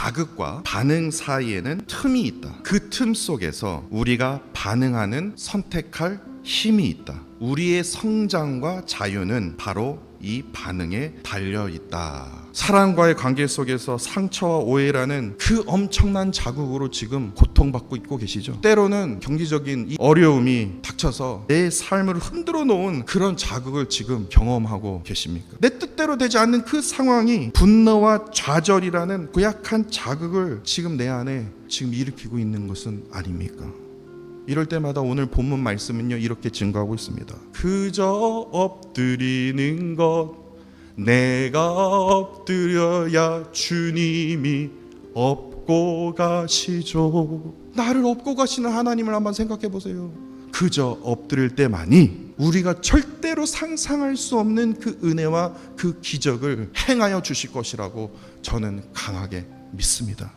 자극과 반응 사이에는 틈이 있다. 그 틈 속에서 우리가 반응하는 선택할 힘이 있다. 우리의 성장과 자유는 바로 이 반응에 달려 있다. 사랑과의 관계 속에서 상처와 오해라는 그 엄청난 자극으로 지금 고통받고 있고 계시죠. 때로는 경제적인 이 어려움이 닥쳐서 내 삶을 흔들어 놓은 그런 자극을 지금 경험하고 계십니까? 내 뜻대로 되지 않는 그 상황이 분노와 좌절이라는 고약한 자극을 지금 내 안에 지금 일으키고 있는 것은 아닙니까? 이럴 때마다 오늘 본문 말씀은요 이렇게 증거하고 있습니다. 그저 엎드리는 것 내가 엎드려야 주님이 업고 가시죠. 나를 업고 가시는 하나님을 한번 생각해 보세요. 그저 엎드릴 때만이 우리가 절대로 상상할 수 없는 그 은혜와 그 기적을 행하여 주실 것이라고 저는 강하게 믿습니다.